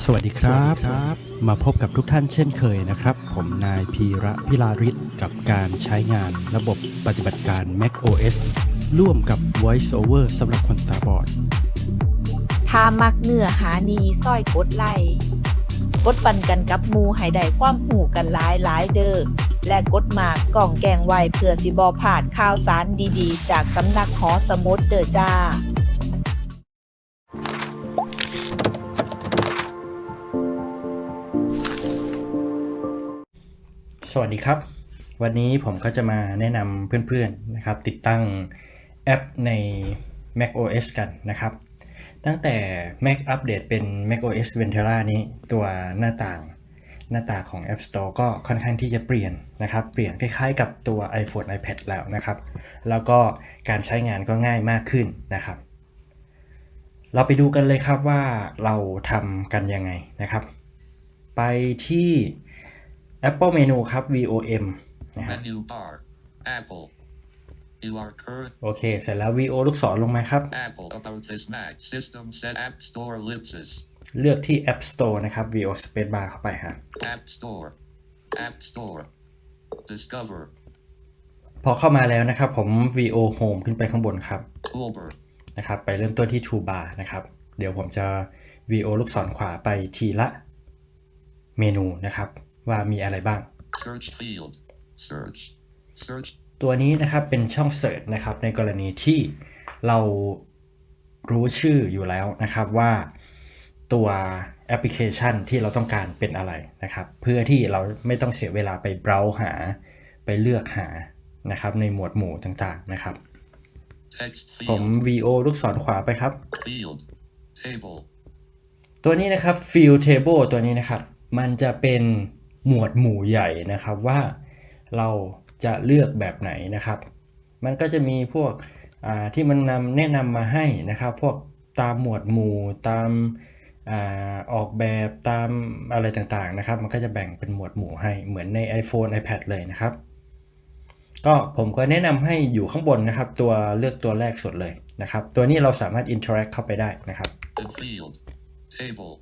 สวัสดีครับ มาพบกับทุกท่านเช่นเคยนะครับ ผมนายพีระพิลาริศกับการใช้งานระบบปฏิบัติการ Mac OS ร่วมกับ VoiceOver สำหรับคนตาบอด ถ้ามักเนื้อหาดีซ้อยกดไลค์กดปันกันกับหมูให้ได้ความหูกันหลายหลายๆเด้อและกดหมากกล่องแกงไว้เพื่อสิบอผ่านข่าวสารดีๆ จากสำนักหอสมุดเด้อจ้า สวัสดีครับ วันนี้ผมก็จะมาแนะนำเพื่อนๆนะครับ ติดตั้งแอปใน Mac OS กันนะครับ ตั้งแต่ Mac อัปเดตเป็น Mac OS Ventura นี้ตัวหน้าต่างหน้าตาของ App Store ก็ค่อนข้างที่จะเปลี่ยนนะครับ เปลี่ยนคล้ายๆกับตัว iPhone iPad แล้วนะครับ แล้วก็การใช้งานก็ง่ายมากขึ้นนะครับ เราไปดูกันเลยครับว่าเราทำกันยังไงนะครับ ไปที่ Apple Menu ครับ VOM นะครับ Menu bar. Apple. You are current โอเค เสร็จแล้ว VO ลูกศรลงมาครับ Apple about this Mac system set App Store ellipsis. เลือกที่ App Store นะครับ VO Space Bar เข้าไปครับ App Store. App Store. Discover. พอเข้ามาแล้วนะครับ ผม VO Home ขึ้นไปข้างบนครับ Toolbar. นะครับ ไปเริ่มต้นที่ Toolbar นะครับ เดี๋ยวผมจะ VO ลูกศรขวาไปทีละเมนูนะครับ ว่ามีอะไรบ้าง Search field. Search. Search. ตัวนี้นะครับเป็นช่อง Search นะครับในกรณีที่เรารู้ชื่ออยู่แล้วนะครับว่าตัวแอปพลิเคชันที่เราต้องการเป็นอะไรนะครับ เพื่อที่เราไม่ต้องเสียเวลาไปเบราว์หาไปเลือกหานะครับในหมวดหมู่ต่างๆนะครับ Text ผม field. VO ลูกศรขวาไปครับ Field. Table. ตัวนี้นะครับ Field Table ตัวนี้นะครับ มันจะเป็น หมวดหมู่ใหญ่นะครับว่าเราจะเลือกแบบไหนนะครับ มันก็จะมีพวกที่มันนำแนะนำมาให้นะครับ พวกตามหมวดหมู่ตามอออกแบบตามอะไรต่างๆนะครับ มันก็จะแบ่งเป็นหมวดหมู่ให้เหมือนใน iPhone iPad เลยนะครับ ก็ผมก็แนะนำให้อยู่ข้างบนนะครับ ตัวเลือกตัวแรกสุดเลยนะครับ ตัวนี้เราสามารถ interact เข้าไปได้นะครับ field. Table.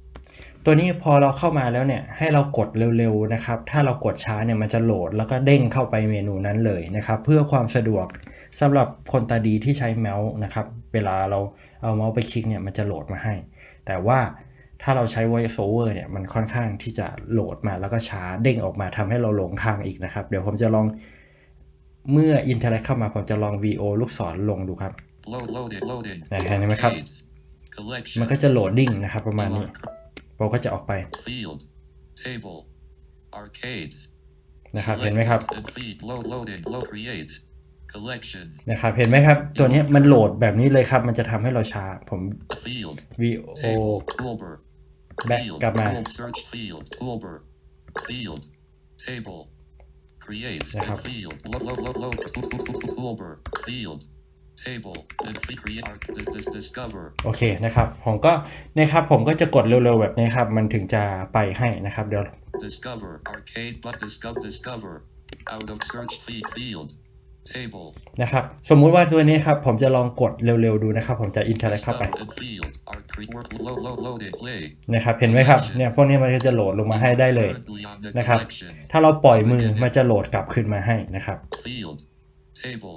ตัวนี้พอเราเข้ามาแล้วเนี่ยให้เรากดเร็วๆนะครับ ถ้าเรากดช้าเนี่ยมันจะโหลดแล้วก็เด้งเข้าไปเมนูนั้นเลยนะครับ เพื่อความสะดวกสำหรับคนตาดีที่ใช้เมาส์นะครับ เวลาเราเอาเมาส์ไปคลิกเนี่ยมันจะโหลดมาให้ แต่ว่าถ้าเราใช้ voice over เนี่ยมันค่อนข้างที่จะโหลดมาแล้วก็ช้าเด้งออกมาทำให้เราหลงทางอีกนะครับ เดี๋ยวผมจะลองเมื่อ interact เข้ามาผมจะลอง VO ลูกศรลงดูครับ Load. Loading. Loading. นะเห็นไหมครับ Arcade. Collection. มันก็จะโหลดดิ้งนะครับประมาณ You นี้ are ผมก็จะออกไป Field. Table. Arcade. นะครับเห็นไหมครับ And feed. Load. Loading. Load. Create. Collection. นะครับเห็นไหมครับ ตัวเนี้ยมันโหลดแบบนี้เลยครับ มันจะทำให้เราช้าผม Field. VO Table. Toolbar. แบ็ก Field. กลับมา Tool search field. Toolbar. Field. Table. Create. นะครับ And field. Load. Load. Load. Load. Toolbar. Field. Table. And feed. Create. Ar- dis- dis- Discover. โอเคนะครับ ผมก็นะครับผมก็จะกดเร็วๆแบบนี้ครับ มันถึงจะไปให้นะครับ เดี๋ยว Discover. Arcade. But discover. Discover. Out of search feed. Field. Table. นะครับ สมมุติว่าตัวนี้ครับ ผมจะลองกดเร็วๆดูนะครับ ผมจะอินเทอร์เน็ตเข้าไป Discover. And field. Our cre- work. Load. Load. Loaded. Play. นะครับ เห็นไหมครับ เนี่ย พวกนี้มันก็จะโหลดลงมาให้ได้เลย Currently on the นะครับ collection. ถ้าเราปล่อยมือ มันจะโหลดกลับขึ้นมาให้นะครับ Field. Table.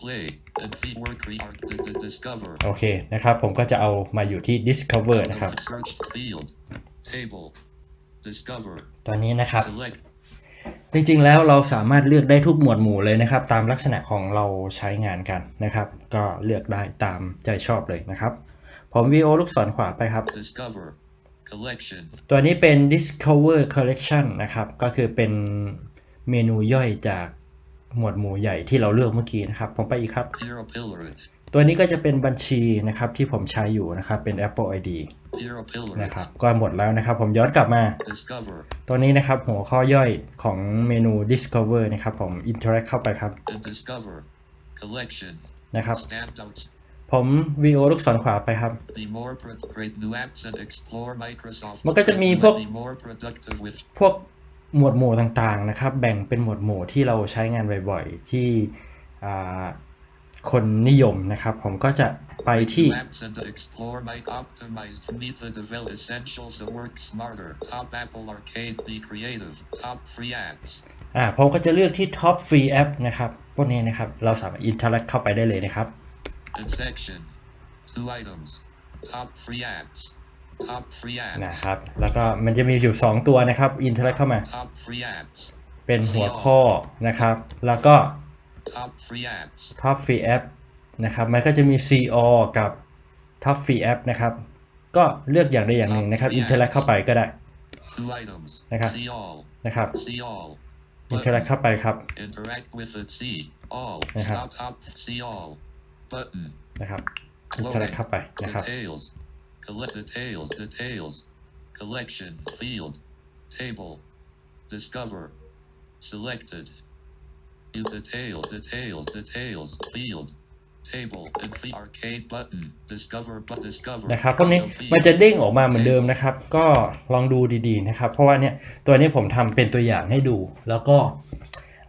Play. And feed work. Re- ar- di- di- discover. โอเคนะครับ ผมก็จะเอามาอยู่ที่ discover นะครับ Search field. Table. Discover. ตอนนี้นะครับ Select. จริงๆ แล้วเราสามารถเลือกได้ทุกหมวดหมู่เลยนะครับ ตามลักษณะของเราใช้งานกันนะครับ ก็เลือกได้ตามใจชอบเลยนะครับ ผม VO ลูกศรขวาไปครับ Discover. Collection. ตัวนี้เป็น Discover Collection นะครับ ก็คือเป็นเมนูย่อยจาก หมวดหมู่ใหญ่ที่เราเลือกเมื่อกี้นะครับ ผมไปอีกครับ Hero Pillar. ตัวนี้ก็จะเป็นบัญชีนะครับที่ผมใช้อยู่นะครับเป็น Apple ID Hero Pillar. นะครับก็หมดแล้วนะครับ ผมย้อนกลับมา Discover. ตัวนี้นะครับหัวข้อย่อยของเมนู Discover นะครับผม Interact เข้าไปครับ And discover. Collection. นะครับ Stamped out. ผม VO ลูกศรขวาไปครับ Be more pro- create new apps and explore Microsoft. มันก็จะมีพวก Be more productive with พวก หมวดหมู่ต่างๆนะครับ แบ่งเป็นหมวดหมู่ที่เราใช้งานบ่อยๆ ที่อ่าคนนิยมนะครับ ผมก็จะไปที่ Apps and explore my optimized to meet the develop essentials that work smarter. Top Apple Arcade, be creative. Top free apps. อ่าผมก็จะเลือกที่ Top Free App นะครับพวกนี้นะครับ เราสามารถอินเทอร์แเข้าไปได้เลยนะครับ In section. Two items. Top free apps. Top free apps. นะครับ แล้วก็มันจะมีอยู่ 2 ตัวนะครับ อินเทอร์เข้ามา Top free apps. เป็นหัวข้อนะครับ แล้วก็ Top free apps. Top Free App นะครับ มันก็จะมี CO กับ Top Free App นะครับ ก็เลือกอย่างใดอย่างหนึ่งนะครับ อินเทอร์เข้าไปก็ได้ Two items. Okay. See all. นะครับ See all. อินเทอร์เข้าไปครับ Interact with it. See all. Okay. Stop. Top. See all. Button. นะครับอินเทอร์เข้าไปนะครับ Details. Collect details. Details. Collection. Field. Table. Discover. Selected. View details. Details. Details. Field. Table. And the arcade button. Discover. But discover. นะครับพวกนี้ The field. มันจะเด้งออกมาเหมือนเดิมนะครับ ก็ลองดูดีๆนะครับ เพราะว่าเนี่ยตัวนี้ผมทำเป็นตัวอย่างให้ดู แล้วก็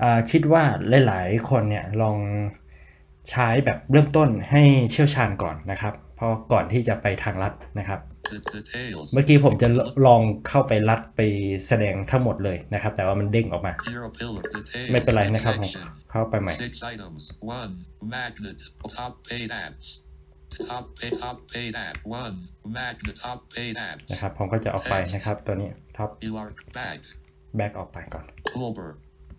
อ่าคิดว่าหลายๆคนเนี่ยลองใช้แบบเริ่มต้นให้เชี่ยวชาญก่อนนะครับ เพราะก่อนที่จะไปทางลัดนะครับ The details. เมื่อกี้ผมจะลองเข้าไปลัดไปแสดงทั้งหม d เลยนะครับ แต่ว่ามันเด้งออกมา Zero pillar. Details. ไม่เป็นไรนะครับผม Section. เข้าไปใหม่ Six items. One magnet. Top paid apps. Top pay top paid app. One magnet. Top paid apps. นะครับผมก็จะออกไปนะครับตัวนี้ท็อป You are back. แบ็กออกไปก่อน Toolbar.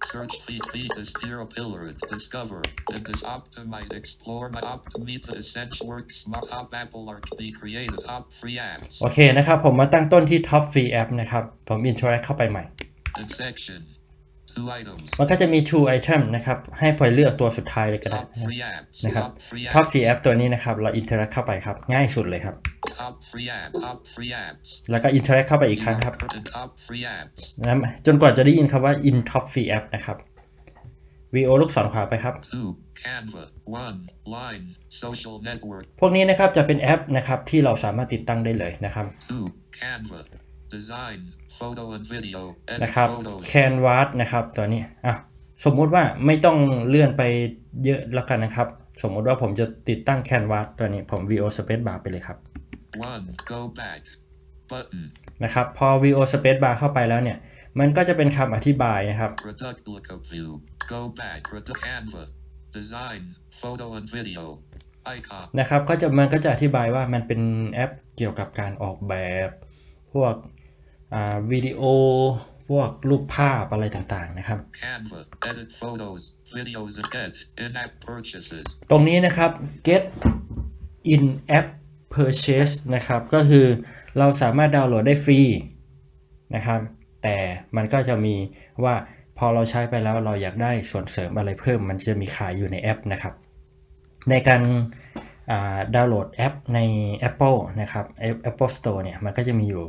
Search feed feed this zero pillar. Discover. And this optimize explore my opt to meet the essential work smart top Apple Arc be created top free apps. โอเคนะครับ ผมมาตั้งต้นที่ Top Free App นะครับ ผม interact เข้าไปใหม่ In section. Two items. มันก็จะมี two item นะครับ ให้พลอยเลือกตัวสุดท้ายเลยก็ได้ Top free apps. นะครับ Top free Top apps. Free App ตัวนี้นะครับ เรา interact เข้าไปครับ ง่ายสุดเลยครับ Top free app. Top free apps. แล้วก็ interact เข้าไปอีกครั้งครับ And top free apps. นะจนกว่าจะได้ยินคำว่า in Top Free App นะครับ VO ลูกศรขวาไปครับ Two. Canva. One. Line. Social network. พวกนี้นะครับจะเป็นแอปนะครับที่เราสามารถติดตั้งได้เลยนะครับ Two. Canva. Design. Photo and video. Edit นะครับ photos. Canvas นะครับตัวนี้อะสมมุติว่าไม่ต้องเลื่อนไปเยอะแล้วกันนะครับ สมมุติว่าผมจะติดตั้ง Canvas ตัวนี้ผม VO Space Bar ไปเลยครับ One. Go back. Button. นะครับ พอ VO Space Bar เข้าไปแล้วเนี่ย มันก็จะเป็นคำอธิบายนะครับ Reduct lookup view. Go back. Reduct Canva. Design. Photo and video. Icon. นะครับ ก็จะมันก็จะอธิบายว่ามันเป็นแอปเกี่ยวกับการออกแบบ พวกอ่า วิดีโอพวกรูปภาพอะไรต่างๆนะครับ Canva. Edit photos. Videos and get. In-app purchases. ตรงนี้นะครับ get in app purchase นะครับ ก็คือเราสามารถดาวน์โหลดได้ฟรีนะครับ แต่มันก็จะมีว่าพอเราใช้ไปแล้วเราอยากได้ส่วนเสริมอะไรเพิ่ม มันจะมีขายอยู่ในแอปนะครับ ในการอ่าดาวน์โหลดแอปใน Apple นะครับ Apple Store เนี่ยมันก็จะมีอยู่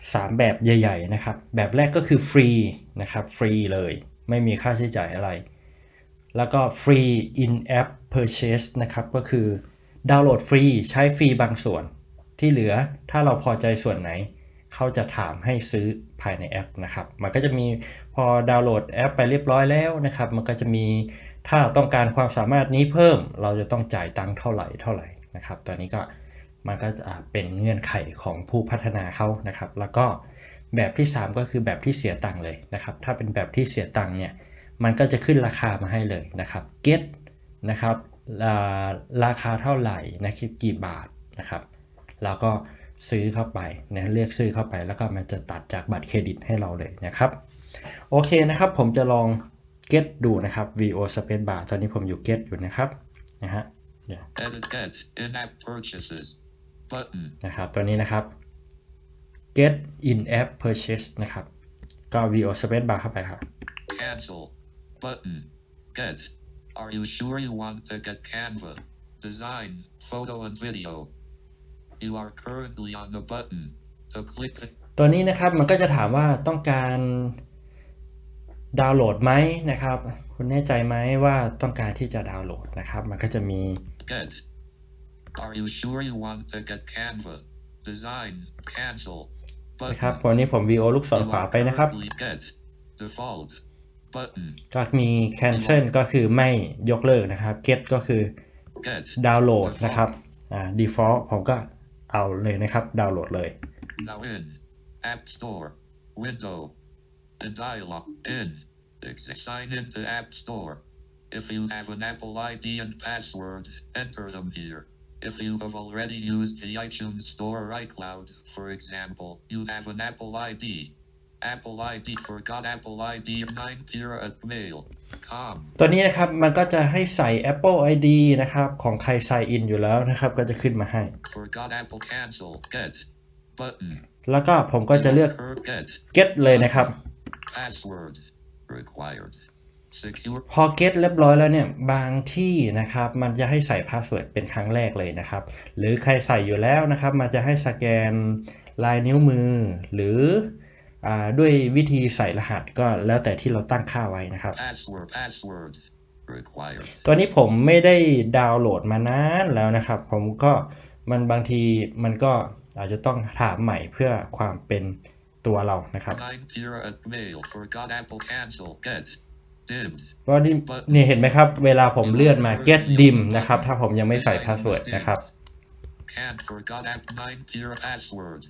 3 แบบใหญ่ๆนะครับ แบบแรกก็คือฟรีนะครับ ฟรีเลย ไม่มีค่าใช้จ่ายอะไร แล้วก็ free in app purchase นะครับ ก็คือดาวน์โหลดฟรีใช้ฟรีบางส่วน ที่เหลือถ้าเราพอใจส่วนไหน เขาจะถามให้ซื้อภายในแอปนะครับ มันก็จะมีพอดาวน์โหลดแอปไปเรียบร้อยแล้วนะครับ มันก็จะมีถ้าต้องการความสามารถนี้เพิ่ม เราจะต้องจ่ายตังค์เท่าไหร่เท่าไหร่นะครับ ตอนนี้ก็ มันก็จะเป็นเงื่อนไขของผู้พัฒนาเขานะครับ แล้วก็แบบที่ 3 ก็คือแบบที่เสียตังค์เลยนะครับ ถ้าเป็นแบบที่เสียตังค์เนี่ย มันก็จะขึ้นราคามาให้เลยนะครับ get นะครับอ่าราคาเท่าไหร่นะครับกี่บาทนะครับ แล้วก็ซื้อเข้าไปนะเลือกซื้อเข้าไปแล้วก็มันจะตัดจากบัตรเครดิตให้เราเลยนะครับ โอเคนะครับ ผมจะลอง get ดูนะครับ VO Space Bar ตอนนี้ผมอยู่ get อยู่นะครับนะฮะเดี๋ยว Edit get. In-app purchases. Button. นะครับตัวนี้นะครับ get in app purchase นะครับ ก็ VO Space Bar เข้าไปครับ Cancel. Button. Get. Are you sure you want to get Canva? Design. Photo and video. You are currently on the button. To click the ตัวนี้นะครับมันก็จะถามว่าต้องการดาวน์โหลดไหมนะครับ คุณแน่ใจไหมว่าต้องการที่จะดาวน์โหลดนะครับ มันก็จะมี get. Are you sure you want to get Canva? Design. Cancel. นะครับ Button. วันนี้ผม VO ลูกศร You ขวา are ไปนะครับ currently get. Default. button. ก็มี cancel ก็คือไม่ยกเลิกนะครับ get ก็คือ Get. ดาวน์โหลดนะครับอ่า default ผมก็เอาเลยนะครับ ดาวน์โหลดเลย Now in. App Store. Window. The dialog. In. Ex- Sign into App Store. If you have an Apple ID and password, enter them here. If you have already used the iTunes Store or iCloud, for example, you have an Apple ID. Apple ID forgot Apple ID 9 Pira at mail. Com. ตัวนี้นะครับมันก็จะให้ใส่ Apple ID นะครับของใคร sign in อยู่แล้วนะครับ ก็จะขึ้นมาให้ Forgot Apple cancel. Get. Button. แล้วก็ผมก็จะเลือก Get. get เลยนะครับ Password. Required. Secure. พอ get เรียบร้อยแล้วเนี่ยบางที่นะครับมันจะให้ใส่พาสเวิร์ดเป็นครั้งแรกเลยนะครับ หรือใครใส่อยู่แล้วนะครับ มันจะให้สแกนลายนิ้วมือ หรืออาด้วยวิธีใส่รหัสก็แล้วแต่ที่เราตั้งค่าไว้นะครับ Password. Password. Required. ตัวนี้ผมไม่ได้ดาวน์โหลดมานานแล้วนะครับ ผมก็มันบางทีมันก็อาจจะต้องถามใหม่เพื่อความเป็นตัวเรานะครับ Nine Pira at mail. Forgot Apple cancel. Get. Dimmed. ก็นี่นี่เห็นไหมครับ เวลาผมเลื่อนมา get dim นะครับ ถ้าผมยังไม่ใส่พาสเวิร์ดนะครับ Can't forgot app nine Pira password.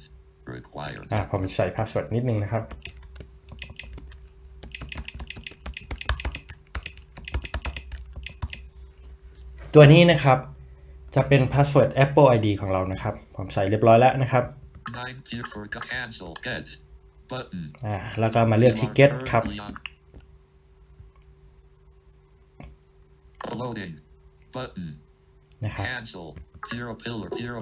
Required. อ่าผมใส่พาสเวิร์ดนิดนึงนะครับตัวนี้นะครับ จะเป็นพาสเวิร์ด Apple ID ของเรานะครับ ผมใส่เรียบร้อยแล้วนะครับ Nine Pira forgot cancel. Get. Button. อ่าแล้วก็มาเลือกที่ get ครับ Loading. Button. นะครับ Cancel. Pira pillar. Pira.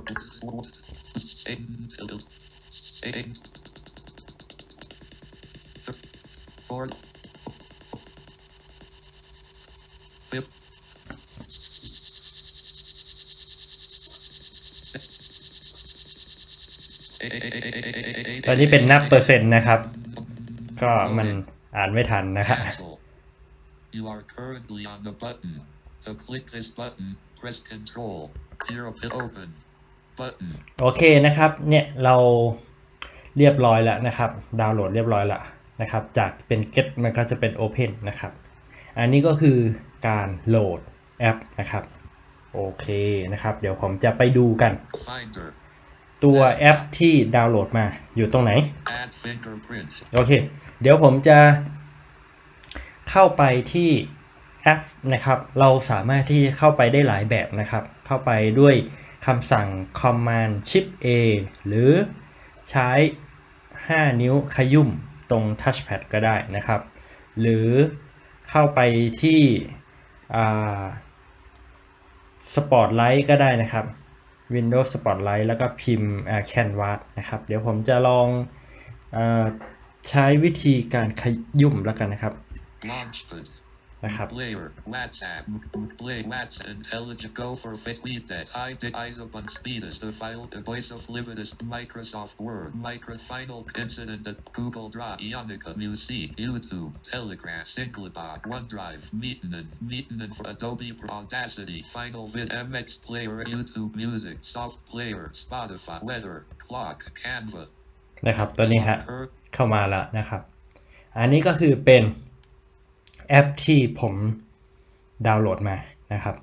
Fourth. Fifth. ตอนนี้เป็นนับเปอร์เซ็นต์นะครับ ก็มันอ่านไม่ทันนะครับ Cancel. You are currently on the button. To click this button, press Control. Here pit open. Button. โอเคนะครับ เนี่ยเราเรียบร้อยแล้วนะครับ ดาวน์โหลดเรียบร้อยแล้วนะครับ จากเป็น get มันก็จะเป็น open นะครับ อันนี้ก็คือการโหลดแอปนะครับ โอเคนะครับ เดี๋ยวผมจะไปดูกัน Finder. ตัวแอปที่ดาวน์โหลดมาอยู่ตรงไหน Add fingerprint. โอเค เดี๋ยวผมจะเข้าไปที่ แอปนะครับเราสามารถที่เข้าไปได้หลายแบบนะครับ เข้าไปด้วยคำสั่ง command shift A หรือใช้ 5 นิ้วขยุ่มตรง touchpad ก็ได้นะครับ หรือเข้าไปที่ Spotlight ก็ได้นะครับ Windows Spotlight แล้วก็พิมพ์ Canvas นะครับ เดี๋ยวผมจะลองออใช้วิธีการขยุ่มแล้วกันนะครับ Launchpad. นะครับ Player. WhatsApp. Play WhatsApp. Intelligent go for fit tweet that. I did eyes up on speed as the file. The voice of Lividus. Microsoft Word. Micro final incident at Google Drive. Ionica. Music. YouTube. Telegram. Singlebot. OneDrive. Meetinen. Meetinen for Adobe Pro Audacity. Final Vid MX Player. YouTube Music. Soft Player. Spotify. Weather. Clock. Canva. นะครับตัวนี้ฮะ Per เข้ามาแล้วนะครับ อันนี้ก็คือเป็น แอปที่ผมดาวน์โหลดมานะครับ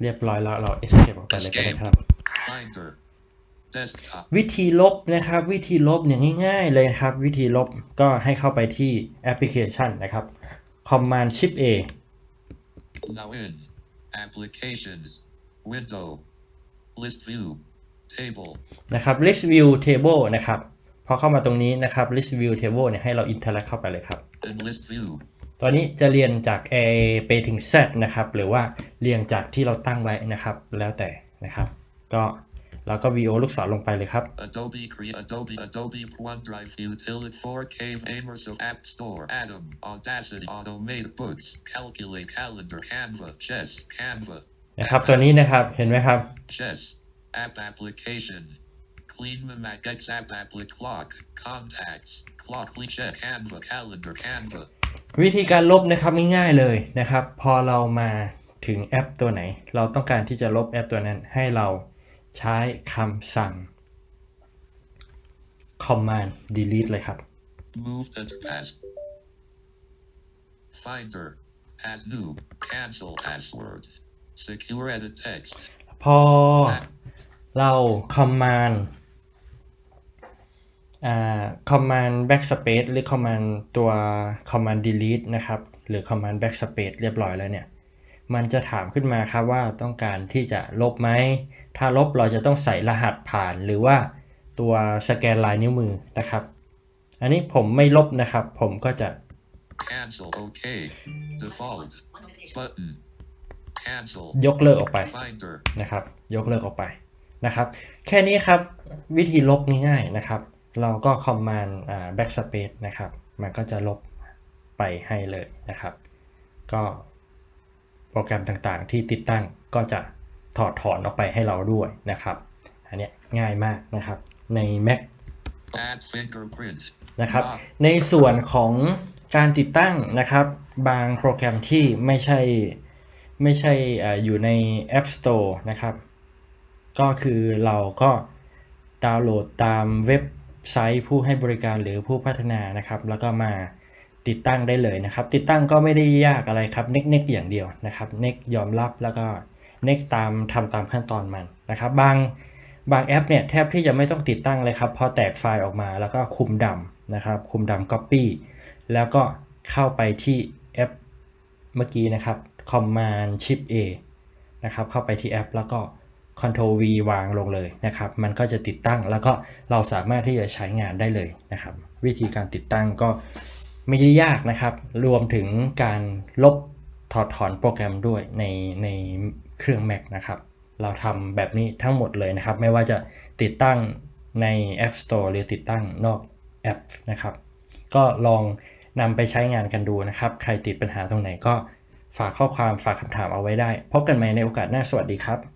เรียบร้อยแล้วเรา escape ออกไปเลยก็ได้ครับ Finder. Desktop. วิธีลบนะครับ วิธีลบเนี่ยง่าย ๆ เลยครับ วิธีลบก็ให้เข้าไปที่แอปพลิเคชันนะครับ Command Shift A Now in. Applications. Window. List view. Table. นะครับ List View Table นะครับ พอเข้ามาตรงนี้นะครับ List View Table เนี่ยให้เรา interact เข้าไปเลยครับ And list view. ตอนนี้จะเรียนจาก A ไปถึง Z นะครับ หรือว่าเรียงจากที่เราตั้งไว้นะครับ แล้วแต่นะครับ ก็เราก็ VO ลูกศรลงไปเลยครับ Adobe Create Adobe Adobe OneDrive Utility 4K Amers of App Store Atom Audacity Automate Books Calculate Calendar Canva Chess Canva นะครับ ตัวนี้นะครับ เห็นไหมครับ Chess App Application Clean Mac X App Applic Clock Contacts Clock Check Canva Calendar Canva วิธีการลบนะครับง่ายๆเลยนะครับ พอเรามาถึงแอปตัวไหน เราต้องการที่จะลบแอปตัวนั้นให้เราใช้คำสั่ง command delete เลยครับ Move Enter Pass Finder. As new. Cancel password. Secure edit text. พอเรา command อ่า command backspace หรือ command ตัว command delete นะครับ หรือ command backspace เรียบร้อยแล้วเนี่ย มันจะถามขึ้นมาครับว่าต้องการที่จะลบไหม ถ้าลบเราจะต้องใส่รหัสผ่านหรือว่าตัวสแกนลายนิ้วมือนะครับ อันนี้ผมไม่ลบนะครับ ผมก็จะ Cancel. OK. Default. Button. Cancel. ยกเลิกออกไป Finder. นะครับ ยกเลิกออกไปนะครับ แค่นี้ครับวิธีลบง่ายๆนะครับ เราก็ command อ่า backspace นะครับ มันก็จะลบไปให้เลยนะครับ ก็โปรแกรมต่างๆที่ติดตั้งก็จะถอดถอนออกไปให้เราด้วยนะครับ อันเนี้ยง่ายมากนะครับใน Mac Add fingerprint. นะครับ ในส่วนของการติดตั้งนะครับ บางโปรแกรมที่ไม่ใช่ไม่ใช่อ่าอยู่ใน App Store นะครับ ก็คือเราก็ดาวน์โหลดตามเว็บ ไซต์ผู้ให้บริการหรือผู้พัฒนานะครับ แล้วก็มาติดตั้งได้เลยนะครับ ติดตั้งก็ไม่ได้ยากอะไรครับ เน็กเน็กอย่างเดียวนะครับเน็กยอมรับแล้วก็เน็กตามทำตามขั้นตอนมันนะครับ บางบางแอปเนี่ยแทบที่จะไม่ต้องติดตั้งเลยครับ พอแตกไฟล์ออกมาแล้วก็คุมดำนะครับ คุมดำ Copy แล้วก็เข้าไปที่แอปเมื่อกี้นะครับ Command Shift A นะครับ เข้าไปที่แอป แล้วก็ Ctrl V วางลงเลยนะครับ มันก็จะติดตั้งแล้วก็เราสามารถที่จะใช้งานได้เลยนะครับ วิธีการติดตั้งก็ไม่ได้ยากนะครับ รวมถึงการลบถอดถอนโปรแกรมด้วยในในเครื่อง Mac นะครับ เราทำแบบนี้ทั้งหมดเลยนะครับ ไม่ว่าจะติดตั้งใน App Store หรือติดตั้งนอกแอปนะครับ ก็ลองนำไปใช้งานกันดูนะครับ ใครติดปัญหาตรงไหนก็ฝากข้อความฝากคำถามเอาไว้ได้ พบกันใหม่ในโอกาสหน้าสวัสดีครับ